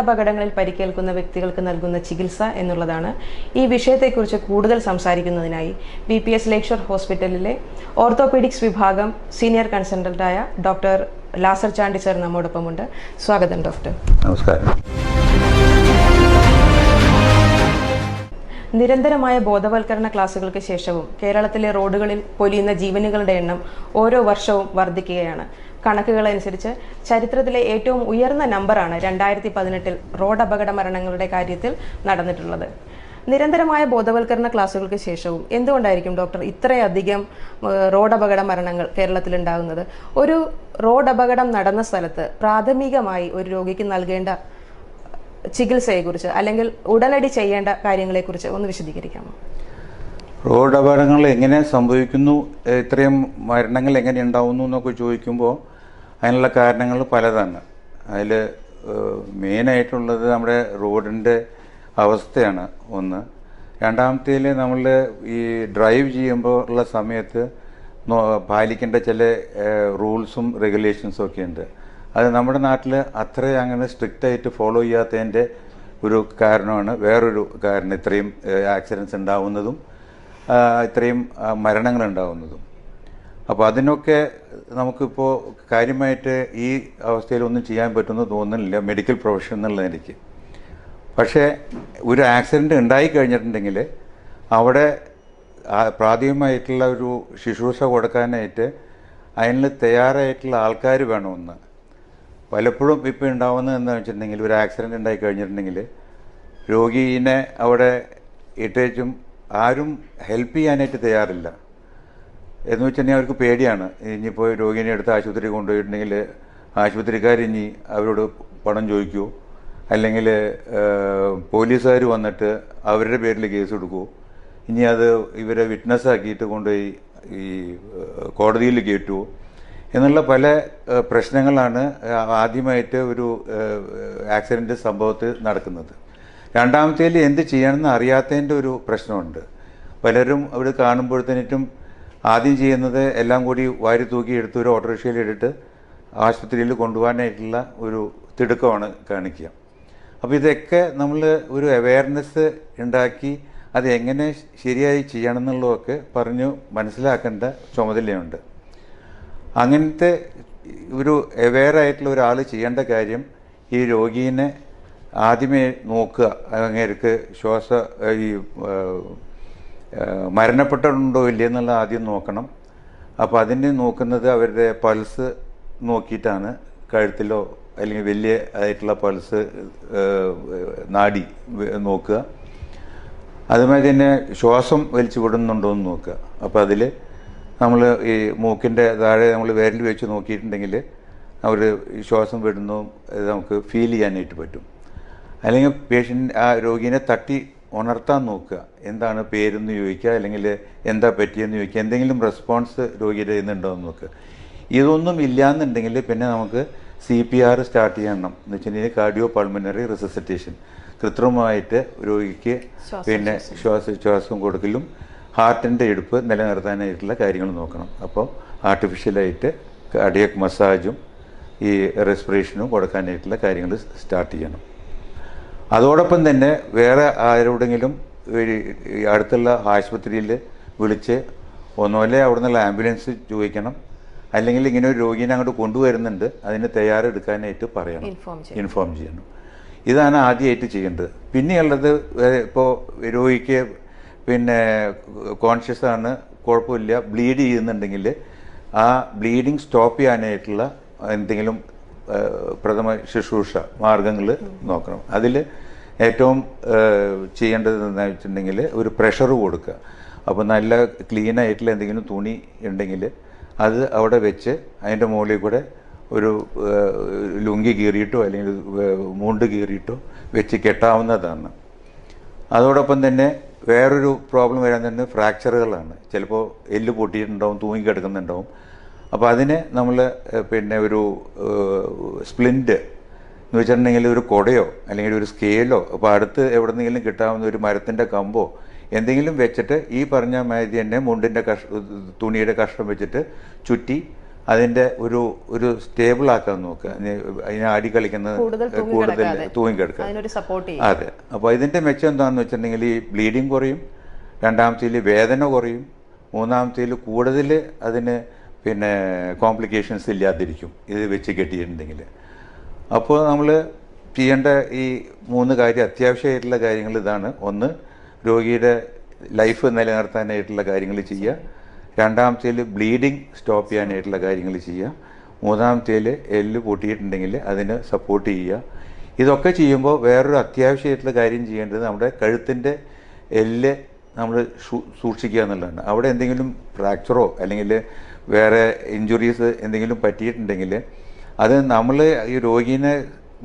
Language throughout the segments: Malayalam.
അപകടങ്ങളിൽ പരിക്കേൽക്കുന്ന വ്യക്തികൾക്ക് നൽകുന്ന ചികിത്സ എന്നുള്ളതാണ് ഈ വിഷയത്തെക്കുറിച്ച് കൂടുതൽ സംസാരിക്കുന്നതിനായി ബി പി എസ് ലേക്ഷർ ഹോസ്പിറ്റലിലെ ഓർത്തോപീഡിക്സ് വിഭാഗം സീനിയർ കൺസൾട്ടന്റായ ഡോക്ടർ ലാസർ ചാണ്ടി സർ നമ്മോടൊപ്പമുണ്ട്. സ്വാഗതം ഡോക്ടർ. നമസ്കാരം. നിരന്തരമായ ബോധവൽക്കരണ ക്ലാസുകൾക്ക് ശേഷവും കേരളത്തിലെ റോഡുകളിൽ പൊലിയുന്ന ജീവനുകളുടെ എണ്ണം ഓരോ വർഷവും വർദ്ധിക്കുകയാണ്. കണക്കുകൾ അനുസരിച്ച് ചരിത്രത്തിലെ ഏറ്റവും ഉയർന്ന നമ്പറാണ് രണ്ടായിരത്തി പതിനെട്ടിൽ റോഡ് അപകട മരണങ്ങളുടെ കാര്യത്തിൽ നടന്നിട്ടുള്ളത്. നിരന്തരമായ ബോധവൽക്കരണ ക്ലാസുകൾക്ക് ശേഷവും എന്തുകൊണ്ടായിരിക്കും ഡോക്ടർ ഇത്രയധികം റോഡ് അപകട മരണങ്ങൾ കേരളത്തിൽ ഉണ്ടാകുന്നത് ഒരു റോഡ് അപകടം നടന്ന സ്ഥലത്ത് പ്രാഥമികമായി ഒരു രോഗിക്ക് നൽകേണ്ട ചികിത്സയെക്കുറിച്ച് അല്ലെങ്കിൽ ഉടനടി ചെയ്യേണ്ട കാര്യങ്ങളെക്കുറിച്ച് ഒന്ന് വിശദീകരിക്കാമോ? റോഡ് അപകടങ്ങൾ എങ്ങനെ സംഭവിക്കുന്നു ഇത്രയും മരണങ്ങൾ എങ്ങനെ ഉണ്ടാവുന്നു എന്നൊക്കെ ചോദിക്കുമ്പോൾ അതിനുള്ള കാരണങ്ങൾ പലതാണ്. അതിൽ മെയിനായിട്ടുള്ളത് നമ്മുടെ റോഡിന്റെ അവസ്ഥയാണ് ഒന്ന്. രണ്ടാമത്തേൽ നമ്മൾ ഈ ഡ്രൈവ് ചെയ്യുമ്പോൾ ഉള്ള സമയത്ത് പാലിക്കേണ്ട ചില റൂൾസും റെഗുലേഷൻസും ഒക്കെ ഉണ്ട് അത് നമ്മുടെ നാട്ടിൽ അത്രയും അങ്ങനെ സ്ട്രിക്റ്റ് ആയിട്ട് ഫോളോ ചെയ്യാത്തതിന്റെ ഒരു കാരണമാണ്. വേറൊരു കാരണം ഇത്രയും ആക്സിഡൻസ് ഉണ്ടാവുന്നതും ഇത്രയും മരണങ്ങൾ ഉണ്ടാവുന്നതും. അപ്പോൾ അതിനൊക്കെ നമുക്കിപ്പോൾ കാര്യമായിട്ട് ഈ അവസ്ഥയിൽ ഒന്നും ചെയ്യാൻ പറ്റുമെന്ന് തോന്നുന്നില്ല മെഡിക്കൽ പ്രൊഫഷൻ എന്നുള്ള നിലയ്ക്ക്. പക്ഷേ ഒരു ആക്സിഡന്റ് ഉണ്ടായി കഴിഞ്ഞിട്ടുണ്ടെങ്കിൽ അവിടെ പ്രാഥമികമായിട്ടുള്ള ഒരു ശുശ്രൂഷ കൊടുക്കാനായിട്ട് അതിന് തയ്യാറായിട്ടുള്ള ആൾക്കാർ വേണമെന്ന് പലപ്പോഴും ഇപ്പോൾ ഉണ്ടാവുന്നത് എന്താണെന്ന് വെച്ചിട്ടുണ്ടെങ്കിൽ ഒരു ആക്സിഡന്റ് ഉണ്ടായി കഴിഞ്ഞിട്ടുണ്ടെങ്കിൽ രോഗീനെ അവിടെ ഇട്ടേച്ചും ആരും ഹെൽപ്പ് ചെയ്യാനായിട്ട് തയ്യാറില്ല. എന്ന് വെച്ചിട്ടുണ്ടെങ്കിൽ അവർക്ക് പേടിയാണ്. ഇനിയിപ്പോൾ രോഗിനെ എടുത്ത് ആശുപത്രി കൊണ്ടുപോയിട്ടുണ്ടെങ്കിൽ ആശുപത്രിക്കാർ ഇനി അവരോട് പണം ചോദിക്കുമോ അല്ലെങ്കിൽ പോലീസുകാർ വന്നിട്ട് അവരുടെ പേരിൽ കേസ് കൊടുക്കുമോ ഇനി അത് ഇവരെ വിറ്റ്നസ് ആക്കിയിട്ട് കൊണ്ടുപോയി ഈ കോടതിയിൽ കയറ്റുമോ എന്നുള്ള പല പ്രശ്നങ്ങളാണ് ആദ്യമായിട്ട് ഒരു ആക്സിഡന്റ് സംഭവത്തിൽ നടക്കുന്നത്. രണ്ടാമത്തേൽ എന്ത് ചെയ്യണമെന്ന് അറിയാത്തതിന്റെ ഒരു പ്രശ്നമുണ്ട്. പലരും അവിടെ കാണുമ്പോഴത്തേനും ആദ്യം ചെയ്യുന്നത് എല്ലാം കൂടി വാരി തൂക്കി എടുത്ത് ഒരു ഓട്ടോറിക്ഷയിൽ ഇട്ടിട്ട് ആശുപത്രിയിൽ കൊണ്ടുപോകാനായിട്ടുള്ള ഒരു തിടുക്കമാണ് കാണിക്കുക. അപ്പോൾ ഇതൊക്കെ നമ്മൾ ഒരു അവയർനെസ് ഉണ്ടാക്കി അത് എങ്ങനെ ശരിയായി ചെയ്യണം എന്നുള്ളതൊക്കെ പറഞ്ഞു മനസ്സിലാക്കേണ്ട ചുമതലയുണ്ട്. അങ്ങനത്തെ ഒരു അവെയർ ആയിട്ടുള്ള ഒരാൾ ചെയ്യേണ്ട കാര്യം ഈ രോഗീനെ ആദ്യമേ നോക്കുക. അങ്ങേർക്ക് ശ്വാസ ഈ മരണപ്പെട്ടിട്ടുണ്ടോ ഇല്ലേ എന്നുള്ള ആദ്യം നോക്കണം. അപ്പോൾ അതിന് നോക്കുന്നത് അവരുടെ പൾസ് നോക്കിയിട്ടാണ്. കഴുത്തിലോ അല്ലെങ്കിൽ വലിയ ആയിട്ടുള്ള പൾസ് നാടി നോക്കുക. അതുമാതിരി തന്നെ ശ്വാസം വലിച്ചു വിടുന്നുണ്ടോ എന്ന് നോക്കുക. അപ്പോൾ അതിൽ നമ്മൾ ഈ മൂക്കിന്റെ താഴെ നമ്മൾ വിരൽ വെച്ച് നോക്കിയിട്ടുണ്ടെങ്കിൽ അവർ ശ്വാസം വിടുന്നു ഇത് നമുക്ക് ഫീൽ ചെയ്യാനായിട്ട് പറ്റും. അല്ലെങ്കിൽ പേഷ്യന്റ് ആ രോഗീനെ തട്ടി ഉണർത്താൻ നോക്കുക. എന്താണ് പേരെന്ന് ചോദിക്കുക അല്ലെങ്കിൽ എന്താ പറ്റിയെന്ന് ചോദിക്കുക എന്തെങ്കിലും റെസ്പോൺസ് രോഗിയുടെ ഇന്നുണ്ടോ എന്ന് നോക്കുക. ഇതൊന്നും ഇല്ലയെന്നുണ്ടെങ്കിൽ പിന്നെ നമുക്ക് സി പി ആർ സ്റ്റാർട്ട് ചെയ്യണം. എന്ന് വെച്ചിട്ടുണ്ടെങ്കിൽ കാർഡിയോ പൾമിനറി റിസസിറ്റേഷൻ കൃത്രിമമായിട്ട് രോഗിക്ക് പിന്നെ ശ്വാസോച്ഛ്വാസം കൊടുക്കലും ഹാർട്ടിന്റെ ഇടുപ്പ് നിലനിർത്താനായിട്ടുള്ള കാര്യങ്ങൾ നോക്കണം. അപ്പോൾ ആർട്ടിഫിഷ്യലായിട്ട് കാർഡിയക് മസാജും ഈ റെസ്പിറേഷനും കൊടുക്കാനായിട്ടുള്ള കാര്യങ്ങൾ സ്റ്റാർട്ട് ചെയ്യണം. അതോടൊപ്പം തന്നെ വേറെ ആരോടെങ്കിലും അടുത്തുള്ള ആശുപത്രിയിൽ വിളിച്ച് ഒന്നുമല്ലേ അവിടെ നിന്നുള്ള ആംബുലൻസ് ചോദിക്കണം. അല്ലെങ്കിൽ ഇങ്ങനെ ഒരു രോഗീനെ അങ്ങോട്ട് കൊണ്ടുവരുന്നുണ്ട് അതിന് തയ്യാറെടുക്കാനായിട്ട് പറയണം. ഇൻഫോം ചെയ്യണം. ഇതാണ് ആദ്യമായിട്ട് ചെയ്യേണ്ടത്. പിന്നെയുള്ളത് ഇപ്പോൾ രോഗിക്ക് പിന്നെ കോൺഷ്യസ് ആണ് കുഴപ്പമില്ല ബ്ലീഡ് ചെയ്യുന്നുണ്ടെങ്കിൽ ആ ബ്ലീഡിങ് സ്റ്റോപ്പ് ചെയ്യാനായിട്ടുള്ള എന്തെങ്കിലും പ്രഥമ ശുശ്രൂഷ മാർഗങ്ങൾ നോക്കണം. അതിൽ ഏറ്റവും ചെയ്യേണ്ടത് എന്താണെന്ന് വെച്ചിട്ടുണ്ടെങ്കിൽ ഒരു പ്രഷർ കൊടുക്കുക. അപ്പോൾ നല്ല ക്ലീൻ ആയിട്ടുള്ള എന്തെങ്കിലും തുണി ഉണ്ടെങ്കിൽ അത് അവിടെ വെച്ച് അതിന്റെ മുകളിൽ കൂടെ ഒരു ലുങ്കി കീറിയിട്ടോ അല്ലെങ്കിൽ മുണ്ട് കീറിയിട്ടോ വെച്ച് കെട്ടാവുന്നതാണ്. അതോടൊപ്പം തന്നെ വേറൊരു പ്രോബ്ലം വരാൻ തന്നെ ഫ്രാക്ചറുകളാണ് ചിലപ്പോൾ എല്ല് പൊട്ടിയിട്ടുണ്ടാവും തൂങ്ങിക്കിടക്കുന്നുണ്ടാവും അപ്പോൾ അതിന് നമ്മൾ പിന്നെ ഒരു സ്പ്ലിന്റ് എന്ന് വെച്ചിട്ടുണ്ടെങ്കിൽ ഒരു കുടയോ അല്ലെങ്കിൽ ഒരു സ്കെയിലോ അപ്പോൾ അടുത്ത് എവിടെന്നെങ്കിലും കിട്ടാവുന്ന ഒരു മരത്തിന്റെ കമ്പോ എന്തെങ്കിലും വെച്ചിട്ട് ഈ പറഞ്ഞ മാതിരി തന്നെ മുണ്ടിന്റെ കഷ തുണിയുടെ കഷ്ണം വെച്ചിട്ട് ചുറ്റി അതിന്റെ ഒരു ഒരു സ്റ്റേബിൾ ആക്കാൻ നോക്കുക അതിനെ അടി കളിക്കുന്നത് കൂടുതൽ. തൂങ്ങിക്കിടക്കുക അതെ. അപ്പോൾ ഇതിന്റെ മെച്ചം എന്താണെന്ന് വെച്ചിട്ടുണ്ടെങ്കിൽ ഈ ബ്ലീഡിങ് കുറയും രണ്ടാമത്തേൽ വേദന കുറയും മൂന്നാമത്തേൽ കൂടുതൽ അതിന് പിന്നെ കോംപ്ലിക്കേഷൻസ് ഇല്ലാതിരിക്കും. ഇത് വെച്ച് കെട്ടിയിട്ടുണ്ടെങ്കിൽ. അപ്പോൾ നമ്മൾ ചെയ്യേണ്ട ഈ മൂന്ന് കാര്യം അത്യാവശ്യമായിട്ടുള്ള കാര്യങ്ങൾ ഇതാണ്. ഒന്ന് രോഗിയുടെ ലൈഫ് നിലനിർത്താനായിട്ടുള്ള കാര്യങ്ങൾ ചെയ്യുക. രണ്ടാമത്തേൽ ബ്ലീഡിങ് സ്റ്റോപ്പ് ചെയ്യാനായിട്ടുള്ള കാര്യങ്ങൾ ചെയ്യുക. മൂന്നാമത്തേൽ എല്ല് പൊട്ടിയിട്ടുണ്ടെങ്കിൽ അതിന് സപ്പോർട്ട് ചെയ്യുക. ഇതൊക്കെ ചെയ്യുമ്പോൾ വേറൊരു അത്യാവശ്യമായിട്ടുള്ള കാര്യം ചെയ്യേണ്ടത് നമ്മുടെ കഴുത്തിന്റെ എല്ല് നമ്മൾ സൂക്ഷിക്കുക എന്നുള്ളതാണ്. അവിടെ എന്തെങ്കിലും ഫ്രാക്ചറോ അല്ലെങ്കിൽ വേറെ ഇഞ്ചുറീസ് എന്തെങ്കിലും പറ്റിയിട്ടുണ്ടെങ്കിൽ അത് നമ്മൾ ഈ രോഗീനെ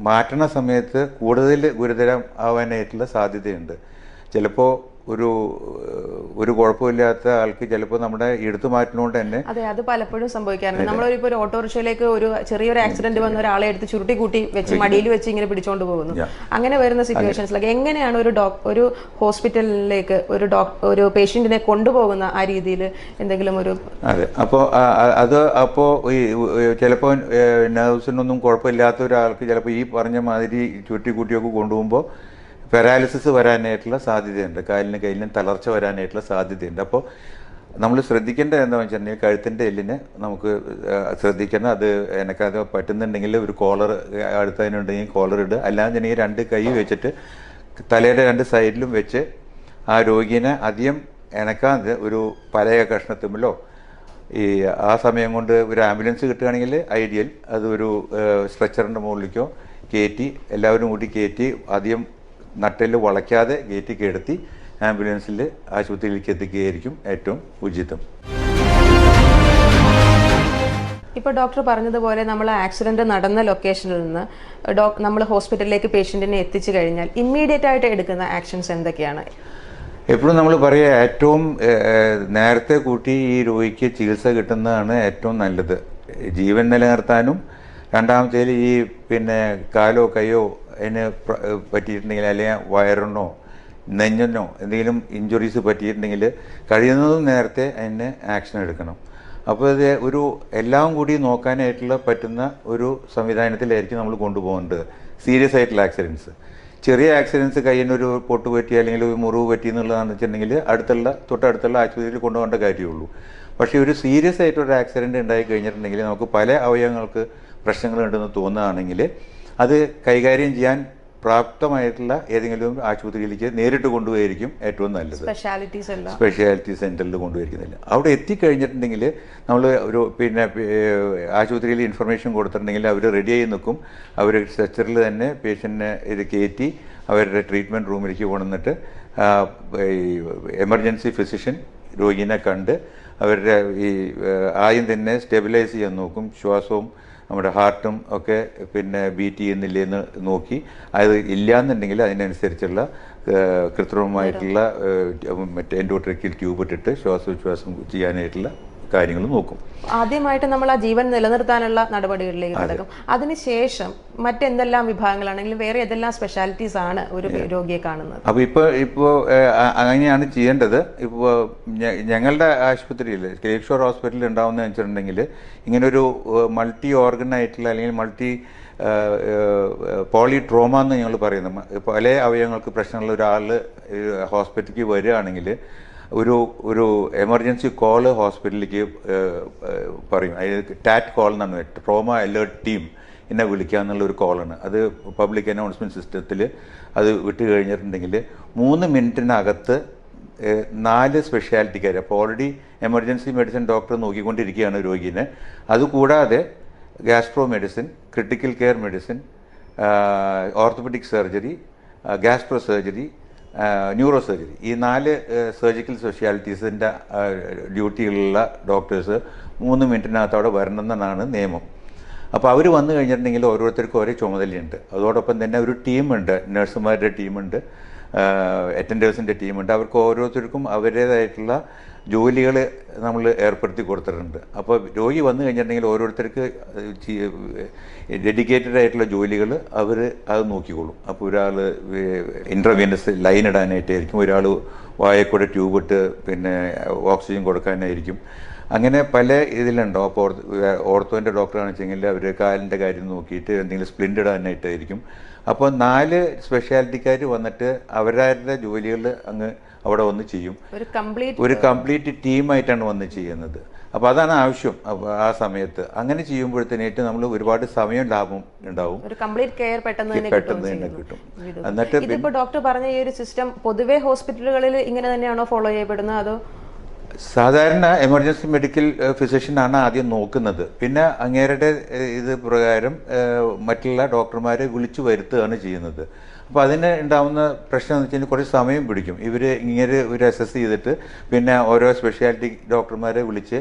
മാറ്റണ സമയത്ത് കൂടുതൽ ഗുരുതരം ആവാനായിട്ടുള്ള സാധ്യതയുണ്ട്. ചിലപ്പോൾ ഒരു ഒരു കുഴപ്പമില്ലാത്ത ആൾക്ക് ചിലപ്പോൾ നമ്മുടെ എടുത്തു മാറ്റുന്നതുകൊണ്ട് തന്നെ അതെ അത് പലപ്പോഴും സംഭവിക്കാറുണ്ട്. നമ്മൾ ഒരു ഓട്ടോറിക്ഷയിലേക്ക് ഒരു ചെറിയൊരു ആക്സിഡന്റ് വന്ന ഒരാളെ എടുത്ത് ചുരുട്ടി കൂട്ടി വെച്ച് മടിയിൽ വെച്ച് ഇങ്ങനെ പിടിച്ചോണ്ട് പോകുന്നു. അങ്ങനെ വരുന്ന സിറ്റുവേഷൻസിലൊക്കെ എങ്ങനെയാണ് ഒരു ഡോക് ഒരു ഹോസ്പിറ്റലിലേക്ക് ഒരു ഡോക് ഒരു പേഷ്യന്റിനെ കൊണ്ടുപോകുന്ന ആ രീതിയിൽ എന്തെങ്കിലും ഒരു അതെ. അപ്പോൾ അത് അപ്പോൾ ഈ ചിലപ്പോൾ നേഴ്സിനൊന്നും കുഴപ്പമില്ലാത്ത ഒരാൾക്ക് ചിലപ്പോൾ ഈ പറഞ്ഞ മാതിരി ചുരുട്ടി കൂട്ടിയൊക്കെ കൊണ്ടുപോകുമ്പോൾ പാരാലിസിസ് വരാനായിട്ടുള്ള സാധ്യതയുണ്ട്. കാലിന് കയ്യിലും തളർച്ച വരാനായിട്ടുള്ള സാധ്യതയുണ്ട്. അപ്പോൾ നമ്മൾ ശ്രദ്ധിക്കേണ്ടത് എന്താണെന്ന് വെച്ചിട്ടുണ്ടെങ്കിൽ കഴുത്തിന്റെ എല്ലിന് നമുക്ക് ശ്രദ്ധിക്കണം. അത് എനക്കത് പറ്റുന്നുണ്ടെങ്കിൽ ഒരു കോളർ അടുത്തതിനുണ്ടെങ്കിൽ കോളർ ഇടുക. അല്ലാന്നുണ്ടെങ്കിൽ രണ്ട് കൈ വെച്ചിട്ട് തലയുടെ രണ്ട് സൈഡിലും വെച്ച് ആ രോഗീനെ അധികം എനക്കാതെ ഒരു പലയ കഷ്ണത്തുമ്പിലോ ഈ ആ സമയം കൊണ്ട് ഒരു ആംബുലൻസ് കിട്ടുകയാണെങ്കിൽ ഐഡിയൽ അതൊരു സ്ട്രെച്ചറിന്റെ മുകളിലേക്കോ കയറ്റി എല്ലാവരും കൂടി കയറ്റി അധികം നട്ടിൽ വളയ്ക്കാതെ ഗേറ്റ് കിടത്തി ആംബുലൻസിൽ ആശുപത്രിയിലേക്ക് എത്തിക്കുകയായിരിക്കും ഏറ്റവും ഉചിതം. ഇപ്പോൾ ഡോക്ടർ പറഞ്ഞതുപോലെ നമ്മൾ ആക്സിഡന്റ് നടന്ന ലൊക്കേഷനിൽ നിന്ന് ഡോ നമ്മൾ ഹോസ്പിറ്റലിലേക്ക് പേഷ്യന്റിനെ എത്തിച്ചു കഴിഞ്ഞാൽ ഇമ്മീഡിയറ്റ് ആയിട്ട് എടുക്കുന്ന ആക്ഷൻസ് എന്തൊക്കെയാണ്? എപ്പോഴും നമ്മൾ പറയുക ഏറ്റവും നേരത്തെ കൂട്ടി ഈ രോഗിക്ക് ചികിത്സ കിട്ടുന്നതാണ് ഏറ്റവും നല്ലത്. ജീവൻ നിലനിർത്താനും രണ്ടാമത്തേൽ ഈ പിന്നെ കാലോ കൈയോ അതിന് പറ്റിയിട്ടുണ്ടെങ്കിൽ അല്ലെങ്കിൽ വയറിനോ നെഞ്ഞിനോ എന്തെങ്കിലും ഇഞ്ചുറീസ് പറ്റിയിട്ടുണ്ടെങ്കിൽ കഴിയുന്നതും നേരത്തെ അതിന് ആക്ഷൻ എടുക്കണം. അപ്പോൾ ഇത് ഒരു എല്ലാം കൂടി നോക്കാനായിട്ടുള്ള പറ്റുന്ന ഒരു സംവിധാനത്തിലായിരിക്കും നമ്മൾ കൊണ്ടുപോകേണ്ടത്. സീരിയസ് ആയിട്ടുള്ള ആക്സിഡൻസ് ചെറിയ ആക്സിഡൻസ് കയ്യിന് ഒരു പൊട്ട് പറ്റി അല്ലെങ്കിൽ ഒരു മുറിവ് പറ്റി എന്നുള്ളതാണെന്ന് വെച്ചിട്ടുണ്ടെങ്കിൽ അടുത്തുള്ള തൊട്ടടുത്തുള്ള ആശുപത്രിയിൽ കൊണ്ടുപോകേണ്ട കാര്യമുള്ളൂ. പക്ഷേ ഒരു സീരിയസ് ആയിട്ടൊരു ആക്സിഡന്റ് ഉണ്ടായി കഴിഞ്ഞിട്ടുണ്ടെങ്കിൽ നമുക്ക് പല അവയവങ്ങൾക്ക് പ്രശ്നങ്ങളുണ്ടെന്ന് തോന്നുകയാണെങ്കിൽ അത് കൈകാര്യം ചെയ്യാൻ പ്രാപ്തമായിട്ടുള്ള ഏതെങ്കിലും ആശുപത്രിയിലേക്ക് നേരിട്ട് കൊണ്ടുപോയിരിക്കും ഏറ്റവും നല്ലത്. സ്പെഷ്യാലിറ്റി സെന്ററിൽ കൊണ്ടുപോയിരിക്കുന്നില്ല അവിടെ എത്തിക്കഴിഞ്ഞിട്ടുണ്ടെങ്കിൽ നമ്മൾ ഒരു പിന്നെ ആശുപത്രിയിൽ ഇൻഫർമേഷൻ കൊടുത്തിട്ടുണ്ടെങ്കിൽ അവർ റെഡിയായി നിൽക്കും. അവർ സ്ട്രെച്ചറിൽ തന്നെ പേഷ്യന്റിനെ ഇത് കയറ്റി അവരുടെ ട്രീറ്റ്മെന്റ് റൂമിലേക്ക് കൊണ്ടുവന്നിട്ട് ഈ എമർജൻസി ഫിസിഷ്യൻ രോഗിനെ കണ്ട് അവരുടെ ഈ ആദ്യം തന്നെ സ്റ്റെബിലൈസ് ചെയ്യാൻ നോക്കും. ശ്വാസവും നമ്മുടെ ഹാർട്ടും ഒക്കെ പിന്നെ ബീറ്റ് ചെയ്യുന്നില്ലേ എന്ന് നോക്കി. അത് ഇല്ലയെന്നുണ്ടെങ്കിൽ അതിനനുസരിച്ചുള്ള കൃത്രിമമായിട്ടുള്ള മറ്റേ എൻഡോട്രക്കിൽ ട്യൂബ് ഇട്ടിട്ട് ശ്വാസോച്ഛ്വാസം ചെയ്യാനായിട്ടുള്ള കാര്യങ്ങൾ നോക്കും. ആദ്യമായിട്ട് നമ്മൾ ആ ജീവൻ നിലനിർത്താനുള്ള നടപടികളിലേക്ക് കടക്കും. അതിനുശേഷം മറ്റെന്തെല്ലാം വിഭാഗങ്ങളാണെങ്കിലും വേറെ ഏതെല്ലാം സ്പെഷ്യാലിറ്റീസ് ആണ് ഒരു രോഗിയെ കാണുന്നത്? അപ്പോൾ ഇപ്പോൾ ഇപ്പോ അങ്ങനെയാണ് ചെയ്യേണ്ടത്. ഇപ്പോ ഞങ്ങളുടെ ആശുപത്രിയിൽ കേക്ഷോർ ഹോസ്പിറ്റലിൽ ഉണ്ടാവുന്ന വെച്ചിട്ടുണ്ടെങ്കിൽ ഇങ്ങനൊരു മൾട്ടി ഓർഗൻ ആയിട്ടുള്ള അല്ലെങ്കിൽ മൾട്ടി പോളി ട്രോമ എന്ന് ഞങ്ങൾ പറയുന്നത് പല അവയവങ്ങൾക്ക് പ്രശ്നമുള്ള ഒരാൾ ഹോസ്പിറ്റലിലേക്ക് വരികയാണെങ്കിൽ ഒരു ഒരു എമർജൻസി കോൾ ഹോസ്പിറ്റലിലേക്ക് പറയും. അതായത് ടാറ്റ് കോൾ എന്നാണ് ട്രോമ അലേർട്ട് ടീം എന്നെ വിളിക്കുക എന്നുള്ള ഒരു കോളാണ്. അത് പബ്ലിക് അനൗൺസ്മെന്റ് സിസ്റ്റത്തിൽ അത് വിട്ട് കഴിഞ്ഞിട്ടുണ്ടെങ്കിൽ മൂന്ന് മിനിറ്റിനകത്ത് നാല് സ്പെഷ്യാലിറ്റിക്കാർ അപ്പോൾ ഓൾറെഡി എമർജൻസി മെഡിസിൻ ഡോക്ടർ നോക്കിക്കൊണ്ടിരിക്കുകയാണ് രോഗീനെ. അതുകൂടാതെ gastro medicine critical care medicine orthopaedic surgery gastro surgery neuro surgery ഈ നാല് സർജിക്കൽ സ്പെഷ്യാലിറ്റീസിന്റെ ഡ്യൂട്ടിയിലുള്ള ഡോക്ടേഴ്സ് മൂന്ന് മിനിറ്റിനകത്തോടെ വരണം എന്നാണ് നിയമം. അപ്പോൾ അവർ വന്നു കഴിഞ്ഞിട്ടുണ്ടെങ്കിൽ ഓരോരുത്തർക്കും ഓരോ ചുമതലയുണ്ട്. അതോടൊപ്പം തന്നെ ഒരു ടീമുണ്ട് നഴ്സുമാരുടെ ടീമുണ്ട് അറ്റൻഡേഴ്സിന്റെ ടീമുണ്ട് അവർക്ക് ഓരോരുത്തർക്കും അവരുടേതായിട്ടുള്ള ജോലികൾ നമ്മൾ ഏർപ്പെടുത്തി കൊടുത്തിട്ടുണ്ട്. അപ്പോൾ രോഗി വന്നു കഴിഞ്ഞിട്ടുണ്ടെങ്കിൽ ഓരോരുത്തർക്ക് ഡെഡിക്കേറ്റഡ് ആയിട്ടുള്ള ജോലികൾ അവർ അത് നോക്കിക്കോളും. അപ്പോൾ ഒരാൾ ഇന്റർവീനസ് ലൈൻ ഇടാനായിട്ടായിരിക്കും. ഒരാൾ വായക്കൂടെ ട്യൂബ് ഇട്ട് പിന്നെ ഓക്സിജൻ കൊടുക്കാനായിരിക്കും. അങ്ങനെ പല ഇതിലുണ്ടോ. അപ്പോൾ ഓർത്തോന്റെ ഡോക്ടറാണെന്ന് വെച്ചെങ്കിൽ അവർ കാലിന്റെ കാര്യം നോക്കിയിട്ട് എന്തെങ്കിലും സ്പ്ലിന്റ് ഇടാനായിട്ടായിരിക്കും. അപ്പോൾ നാല് സ്പെഷ്യാലിറ്റിക്കാർ വന്നിട്ട് അവരവരുടെ ജോലികൾ അങ്ങ് അവിടെ വന്ന് ചെയ്യും. ഒരു കംപ്ലീറ്റ് ടീമായിട്ടാണ് വന്ന് ചെയ്യുന്നത്. അപ്പോൾ അതാണ് ആവശ്യം ആ സമയത്ത്. അങ്ങനെ ചെയ്യുമ്പോഴത്തേനായിട്ട് നമ്മൾ ഒരുപാട് സമയം ലാഭം ഉണ്ടാവും. ഒരു കംപ്ലീറ്റ് കെയർ പെട്ടെന്ന് തന്നെ പെട്ടെന്ന് തന്നെ കിട്ടും. എന്നിട്ട് ഇതിപ്പോ ഡോക്ടർ പറഞ്ഞ ഈ ഒരു സിസ്റ്റം പൊതുവേ ഹോസ്പിറ്റലുകളിൽ ഇങ്ങനെ തന്നെയാണോ ഫോളോ ചെയ്യപ്പെടുന്നത്? അതോ സാധാരണ എമർജൻസി മെഡിക്കൽ ഫിസിഷ്യൻ ആണ് ആദ്യം നോക്കുന്നത്. പിന്നെ അങ്ങേരുടെ ഇത് പ്രകാരം മറ്റുള്ള ഡോക്ടർമാരെ വിളിച്ചു വരുത്തുകയാണ് ചെയ്യുന്നത്. അപ്പോൾ അതിന് ഉണ്ടാവുന്ന പ്രശ്നം എന്ന് വെച്ച് കഴിഞ്ഞാൽ കുറച്ച് സമയം പിടിക്കും. ഇവർ ഇങ്ങനെ ഒരു അസസ് ചെയ്തിട്ട് പിന്നെ ഓരോ സ്പെഷ്യാലിറ്റി ഡോക്ടർമാരെ വിളിച്ച്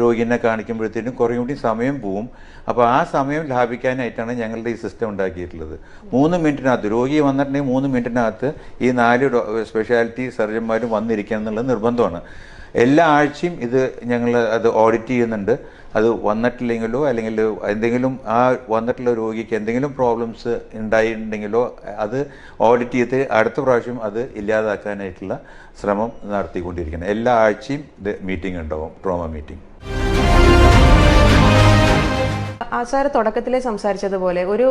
രോഗിനെ കാണിക്കുമ്പോഴത്തേനും കുറേ കൂടി സമയം പോവും. അപ്പോൾ ആ സമയം ലാഭിക്കാനായിട്ടാണ് ഞങ്ങളുടെ ഈ സിസ്റ്റം ഉണ്ടാക്കിയിട്ടുള്ളത്. മൂന്ന് മിനിറ്റിനകത്ത് രോഗി വന്നിട്ടുണ്ടെങ്കിൽ മൂന്ന് മിനിറ്റിനകത്ത് ഈ നാല് സ്പെഷ്യാലിറ്റി സർജന്മാരും വന്നിരിക്കണം എന്നുള്ളത് നിർബന്ധമാണ്. എല്ലാ ആഴ്ചയും ഇത് ഞങ്ങൾ അത് ഓഡിറ്റ് ചെയ്യുന്നുണ്ട്. അത് വന്നിട്ടില്ലെങ്കിലോ അല്ലെങ്കിൽ എന്തെങ്കിലും ആ വന്നിട്ടുള്ള രോഗിക്ക് എന്തെങ്കിലും പ്രോബ്ലംസ് ഉണ്ടായിട്ടുണ്ടെങ്കിലോ അത് ഓഡിറ്റ് ചെയ്ത് അടുത്ത പ്രാവശ്യം അത് ഇല്ലാതാക്കാനായിട്ടുള്ള ശ്രമം നടത്തിക്കൊണ്ടിരിക്കണം എല്ലാ ആഴ്ചയും ഇത് മീറ്റിംഗ് ഉണ്ടാവും ട്രോമ മീറ്റിംഗ് ആചാര തുടക്കത്തിലെ സംസാരിച്ചതുപോലെ ഒരു